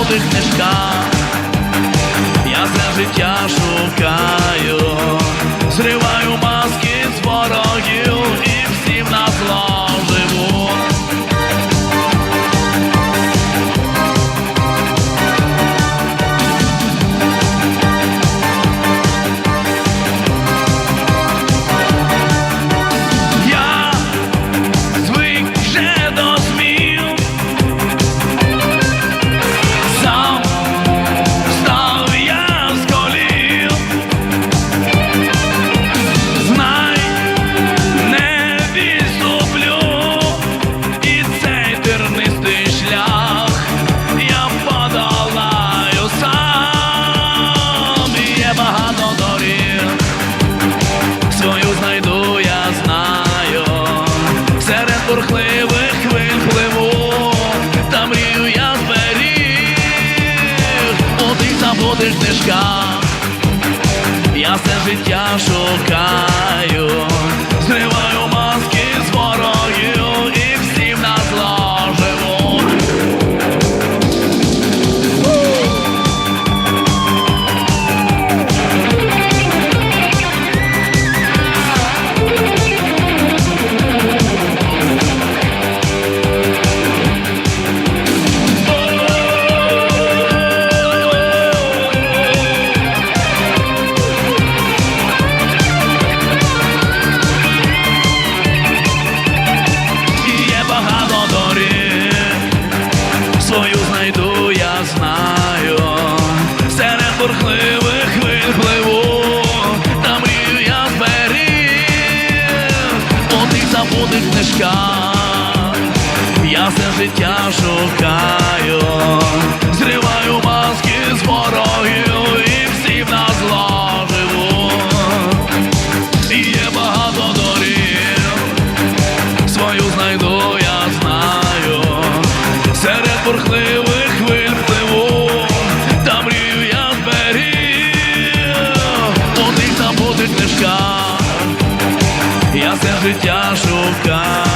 червоних книжках, я все життя шукав. Бурхливих хвиль пливу, та мрію я зберіг у тих забудеш книжка, я все життя шукаю, зриваю знаю, серед бурхливих хвиль пливу, та мрію я зберіг, от і забутих книжка, я все життя шукаю, зриваю маски з ворогів і всім на зло є багато дорів, свою знайду я знаю, серед бурхливих книжках, я все життя шукав.